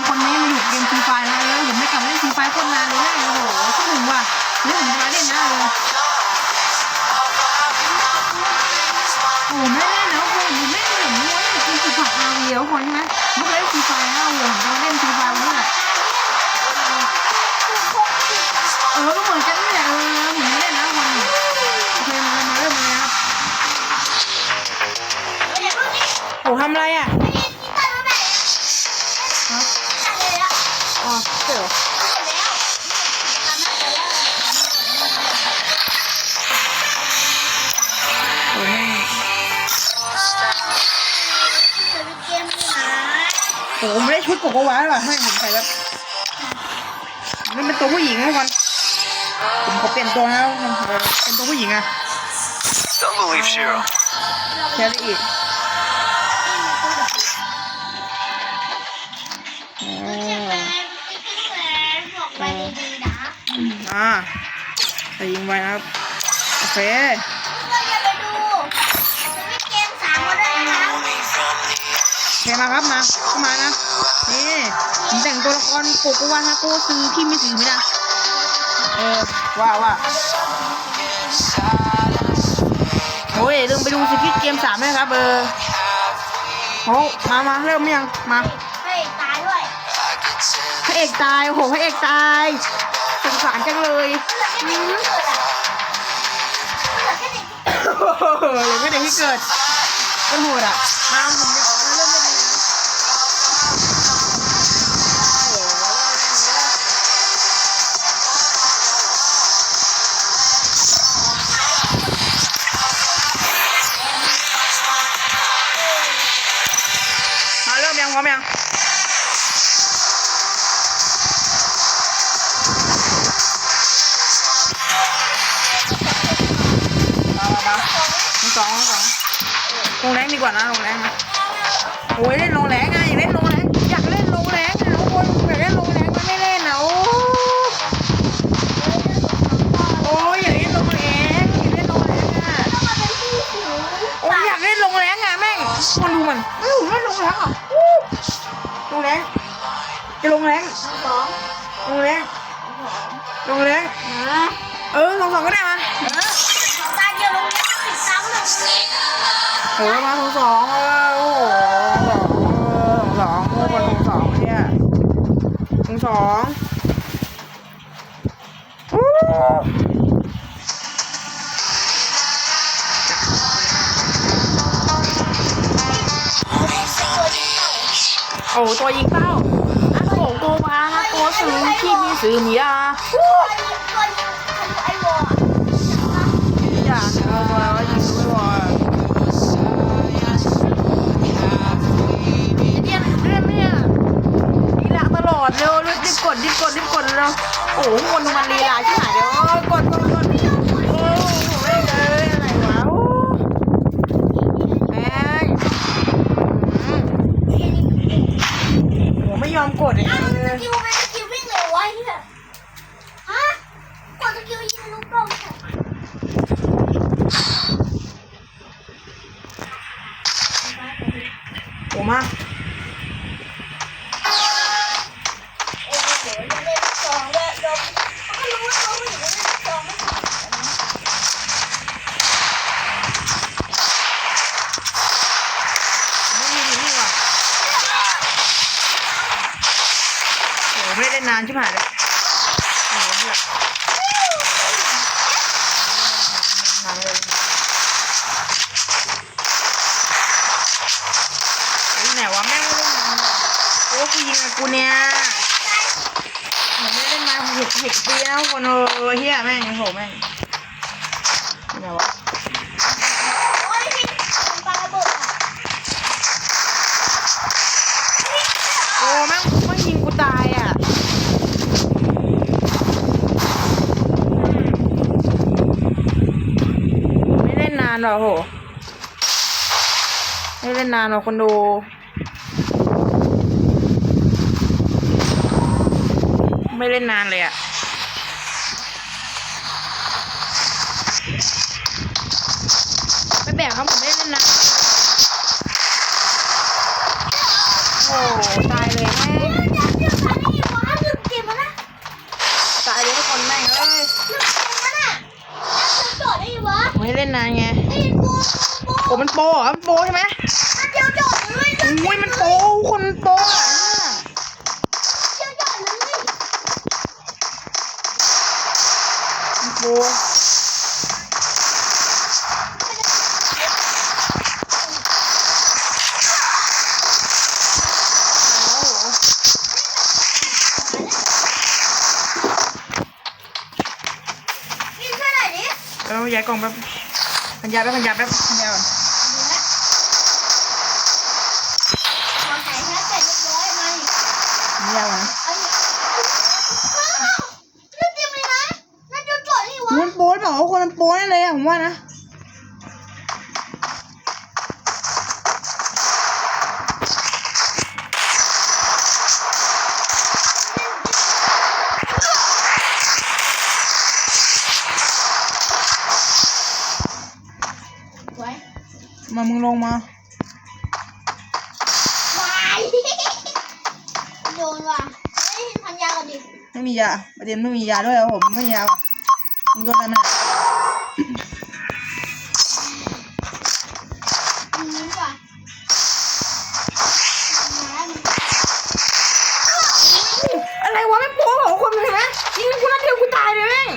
ำคนนี้มาอยู่เกมฟรีไฟนะแล้วผมไม่กลับเล่นฟรีไฟคนนานเลยนะโอ้โหคิดถึงว่ะนี่นผมจะมาเล่นนะเลยโอ้ไม่เล่นนะโอ้โหผมไม่เล่นผมไม่ได้เล่นฟรีไฟอาวีแล้วคนใช่ไหมไม่เคยเล่นฟรีไฟนะโอ้โหผมจะมาเล่นฟรีไฟวันนี้แหละเออก็เหมือนกันนี่แหละเออผมไม่เล่นนะวันโอเคมามาเริ่มเลยครับโอ้ทำอะไรอะ กโกวาหรอให้ผมใส่แบบนี่เป็นตัวผู้หญิงนะวันผมขอเปลี่ยนตัวนะมันเออเป็นตัวผู้หญิงอะ Don't believe Shiro. แค่ได้อีกอ่าใส่ยิงไว้นะครับ โอเค โอเคมาครับมาเข้ามานะนี่ผมแต่งตัวละครโกโกวาฮาโกซื้อที่มีสีไหมนะเออว่าว่าโอ้ยลืมไปดูสกิทเกมสามด้วยครับเออโอ้มามาเริ่มยังมาพระเอกตายโอ้โหพระเอกตายสงสารจังเลยอืมโอ้โหเหลือแค่เด็กที่เกิดก็โหดอะมา สองสองลงแรงดีกว่านะลงแรงนะโอ้ยเล่นลงแรงไงอยากเล่นลงแรงอยากเล่นลงแรงนะโอ้ยอยากเล่นลงแรงมันไม่เล่นนะโอ้โอ้ยอยากเล่นลงแรงอยากเล่นลงแรงอะโอ้ยอยากเล่นลงแรงอะแม่งมันดูมันเอ้ยเล่นลงแรงอะอู้ลงแรงจะลงแรงลงแรงลงแรงเออสองสองก็ได้มา เออมาสองสองเออโอ้โหสองสองโอ้คนสองสองเนี่ยสองสองอู้โอ้ตัวยิงเป้าอะโอ้ตัวมาตัวซื้อที่มีซื้อมีอะอย่า หคนมันลีลาที่ไหนเดี๋ยวกดกดกดโอ้โหไม่เลยอะไรวะโอ้แม่งอืมโอ้ไม่ยอมกดเลยอ้มาไม่ ไม่ได้เล่นนานใช่ไหมเลยโอ้เหี้ยนานเลยไอ้ไหนวะแม่งไม่เล่นนานโอ้กูยิงกับกูเนี่ยผมไม่ได้เล่นมาหกสิบปีแล้วคนเออเฮียแม่งโหแม่งไหนวะานหรอกโห ไม่เล่นนานหรอกคนดูไม่เล่นนานเลยอะไม่แบ่งครับผมไม่ได้เล่นนาน โอ้ตายเลยแม่ง มันโปรเหรอมันโปใช่ไหมนัดเดียวจบเลยอุ้ยมันโปรคนมันโปอะเดียวจบเลยมันโปรแล้วเอกินเท่าไหร่ดิเออย้ายกล่องแป๊บพันยาแป๊บพันยาแป๊บพันยาก่อน ยาก่อนนะเอาอีกอ้าวเลือดเต็มเลยนะนัดเดียวจบนี่วะมันโปรหรือเปล่าคนมันโปรแน่เลยอะผมว่านะไว้มามึงลงมา ม่มียาประเด็นไม่มียาด้วยครับผมไม่มียาว่ะมึงโดนอะไรมาเนี่ยมึงนี้ว่ะอะไรวะไม่โปรเหรอคนเห็นไหมยิงกูนัดเดียวกูตายเลยแม่ง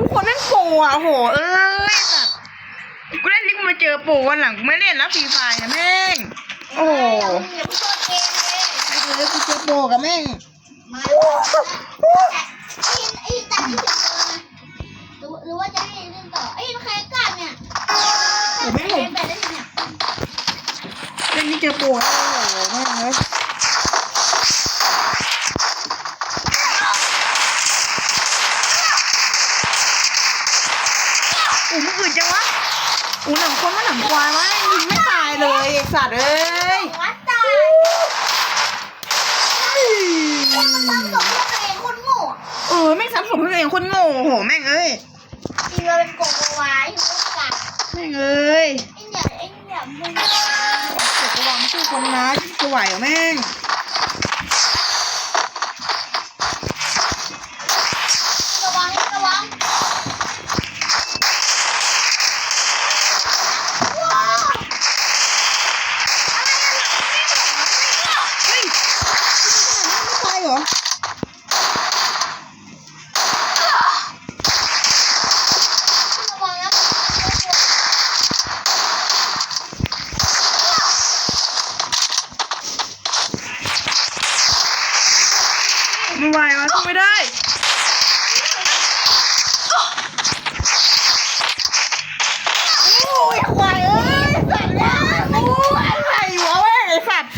ทุกคนแม่งโปรอะโหเอ้ยสัตว์กูเล่นลิกมาเจอโปรวันหลังกูไม่เล่นแล้วฟรีไฟนะแม่งโอ้โหอย่าเพิ่งโทษเกม เลยกูเจอโปรกับแม่งมาไอ้ตาที่เจอหรือหรือว่าจะให้เล่นต่อไอ้ใครกล้าเนี่ยแต่แต่ได้เนี่ยเล่นนี่เจอโปรแล้วโอ้โหแม่งเลยอู้มึงอื่นจังวะอู้มหนังคนว่าหนังควายวะยิงไม่ตายเลยไอ้สัตว์เอ้ยวัดตาย มันตั้งสมตัวเองคนโง่เออแม่งซ้ำสมตัวเองคนโง่โหแม่งเอ้ยกินมาเป็นกบเอาไว้หัวกัดแม่งเอ้ยไอ้เนี่ยไอ้เนี่ยมึง เจ็บระวังสู้คนนะจะไหวเหรอแม่ง ไม่ไหววะสู้ไม่ได้โอ้ยควายเอ้ยสัตว์นะโอ้ยอะไรวะแม่งไอ้สัตว์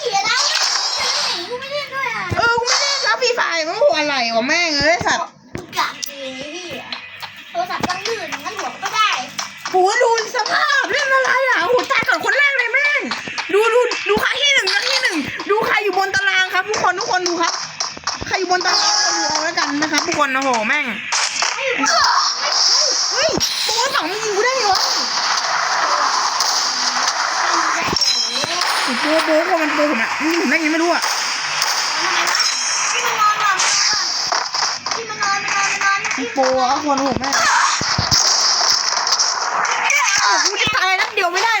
เสียแล้วไม่หนีกูไม่เล่นด้วยอะเออกูไม่ได้รับพี่ฝ่ายมันหัวอะไรวะแม่งเอ้ยสัตว์มึงกัดเองพี่โทรศัพท์ตั้งลื่นงั้นหัวก็ได้โหัวดูสภาพเล่นอะไรอะโหตายก่อนคนแรกเลยแม่งดูดูดูใครที่หนึ่งนะที่ห ทุกคนทุกคนดูครับ ใครอยู่บนตารางคนดูเอาแล้วกันนะครับทุกคนโอ้โหแม่งเฮ้ยโบ้สองมันยิงกูได้ไงวะไอ้โบ้โบ้คนมันโบ้ผมอะมันยิงผมได้ไงไม่รู้อะที่มันนอนหลับที่มันนอนมันนอนมันนอนมันโบ้อะคนผมแม่งโอ้กูจะตายนัดเดียวไม่ได้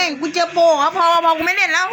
ม่งกูเจอโบ้อะพอพอกูไม่เล่นแล้ว